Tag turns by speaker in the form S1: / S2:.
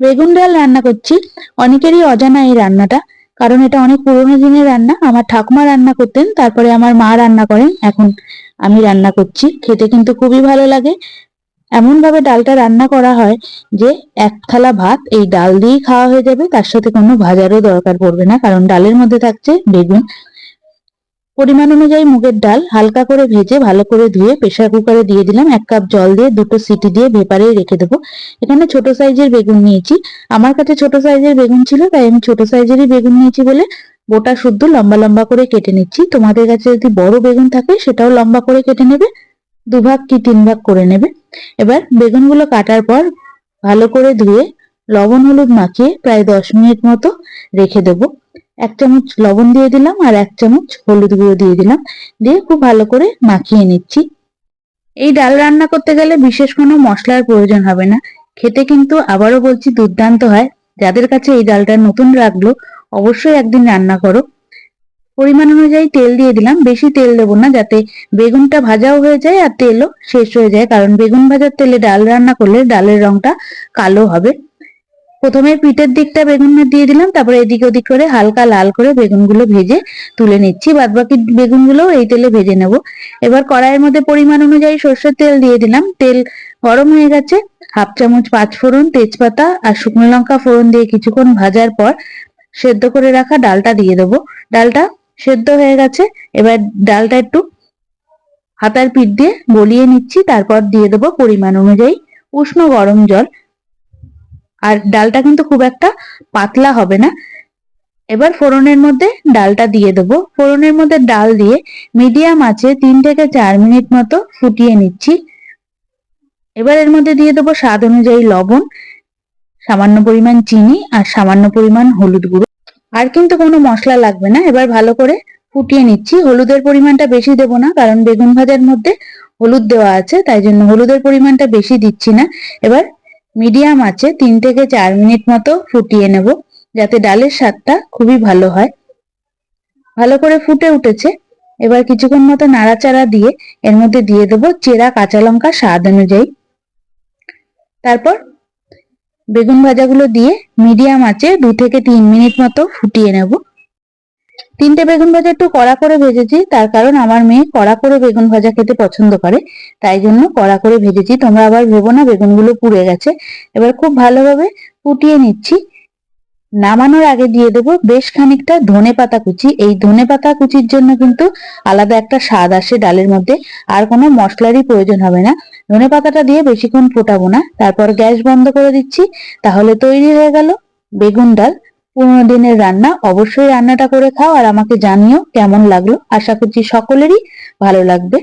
S1: বেগুন ডাল রান্না করছি। অনেকেরই অজানা এই রান্নাটা, কারণ এটা অনেক পুরোনো দিনের রান্না। আমার ঠাকুমা রান্না করতেন, তারপরে আমার মা রান্না করেন, এখন আমি রান্না করছি। খেতে কিন্তু খুবই ভালো লাগে। এমন ভাবে ডালটা রান্না করা হয় যে এক থালা ভাত এই ডাল দিয়েই খাওয়া হয়ে যাবে, তার সাথে কোনো ভাজারও দরকার পড়বে না, কারণ ডালের মধ্যে থাকছে বেগুন। পরিমাণ অনুযায়ী মুগের ডাল হালকা করে ভেজে ভালো করে ধুয়ে প্রেসার কুকারে দিয়ে দিলাম। এক কাপ জল দিয়ে দুটো সিটি দিয়ে ভেপারে রেখে দেবো। এখানে ছোট সাইজের বেগুন নিয়েছি। আমার কাছে ছোট সাইজের বেগুন ছিল, তাই আমি ছোট সাইজেরই বেগুন নিয়েছি বলে গোটা শুদ্ধ লম্বা লম্বা করে কেটে নিচ্ছি। তোমাদের কাছে যদি বড় বেগুন থাকে, সেটাও লম্বা করে কেটে নেবে, দুভাগ কি তিন ভাগ করে নেবে। এবার বেগুনগুলো কাটার পর ভালো করে ধুয়ে লবণ হলুদ মাখিয়ে প্রায় দশ মিনিট মতো রেখে দেবো। এক চামচ লবণ দিয়ে দিলাম আর এক চামচ হলুদ গুঁড়ো দিয়ে দিলাম। দিয়ে খুব ভালো করে মাখিয়ে নিচ্ছি। এই ডাল রান্না করতে গেলে বিশেষ কোনো মশলার প্রয়োজন হবে না। খেতে কিন্তু আবারও বলছি দুর্দান্ত হয়। যাদের কাছে এই ডালটা নতুন রাখল অবশ্যই একদিন রান্না করো। পরিমাণ অনুযায়ী তেল দিয়ে দিলাম। বেশি তেল দেবো না, যাতে বেগুনটা ভাজাও হয়ে যায় আর তেলও শেষ হয়ে যায়। কারণ বেগুন ভাজার তেলে ডাল রান্না করলে ডালের রংটা কালো হবে। প্রথমে পিঠের দিকটা বেগুনের দিয়ে দিলাম, তারপরে এদিক ওদিক করে হালকা লাল করে বেগুনগুলো ভেজে তুলে নিচ্ছি। বাদ বাকি বেগুনগুলো এই তেলে ভেজে নেব। এবার কড়াইয়ের মধ্যে পরিমাণ অনুযায়ী সর্ষের তেল দিয়ে দিলাম। তেল গরম হয়ে গেছে। হাফ চামচ পাঁচ ফোড়ন, তেজপাতা আর শুকনো লঙ্কা ফোড়ন দিয়ে কিছুক্ষণ ভাজার পর সেদ্ধ করে রাখা ডালটা দিয়ে দেবো। ডালটা সেদ্ধ হয়ে গেছে। এবার ডালটা একটু হাতার পিঠ দিয়ে গলিয়ে নিচ্ছি। তারপর দিয়ে দেবো পরিমাণ অনুযায়ী উষ্ণ গরম জল। আর ডালটা কিন্তু খুব একটা পাতলা হবে না। এবার ফোড়নের মধ্যে ডালটা দিয়ে দেবো। ফোড়নের মধ্যে ডাল দিয়ে মিডিয়াম আছে তিন থেকে চার মিনিট মতো ফুটিয়ে নিচ্ছি। এবার এর মধ্যে দিয়ে দেবো স্বাদ অনুযায়ী লবণ, সামান্য পরিমাণ চিনি আর সামান্য পরিমাণ হলুদ গুঁড়ো। আর কিন্তু কোনো মশলা লাগবে না। এবার ভালো করে ফুটিয়ে নিচ্ছি। হলুদের পরিমাণটা বেশি দেবো না, কারণ বেগুন ভাজার মধ্যে হলুদ দেওয়া আছে, তাই জন্য হলুদের পরিমাণটা বেশি দিচ্ছি না। এবার মিডিয়াম আছে, তিন থেকে চার মিনিট মতো ফুটিয়ে নেব, যাতে ডালের স্বাদটা খুবই ভালো হয়। ভালো করে ফুটে উঠেছে। এবার কিছুক্ষণ মতো নাড়াচাড়া দিয়ে এর মধ্যে দিয়ে দেবো চেরা কাঁচা লঙ্কা স্বাদ অনুযায়ী। তারপর বেগুন ভাজাগুলো দিয়ে মিডিয়াম আছে, দু থেকে তিন মিনিট মতো ফুটিয়ে নেব। তিনটে বেগুন ভাজা একটু কড়া করে ভেজেছি, তার কারণ আমার মেয়ে কড়া করে বেগুন ভাজা খেতে পছন্দ করে, তাই জন্য কড়া করে ভেজেছি। তোমরা আবার ভেবো না, বেগুনগুলো পুড়ে গেছে। এবার খুব ভালোভাবে ফুটিয়ে নিচ্ছি। নামানোর আগে দিয়ে দেবো বেশ খানিকটা ধনে পাতা কুচি। এই ধনে পাতা কুচির জন্য কিন্তু আলাদা একটা স্বাদ আসে ডালের মধ্যে, আর কোনো মশলারই প্রয়োজন হবে না। ধনে পাতাটা দিয়ে বেশিক্ষণ ফোটাবো না। তারপর গ্যাস বন্ধ করে দিচ্ছি, তাহলে তৈরি হয়ে গেল বেগুন ডাল। পুরোনো দিনের রান্না অবশ্যই রান্নাটা করে খাও আর আমাকে জানিও কেমন লাগল। আশা করছি সকলেরই ভালো লাগবে।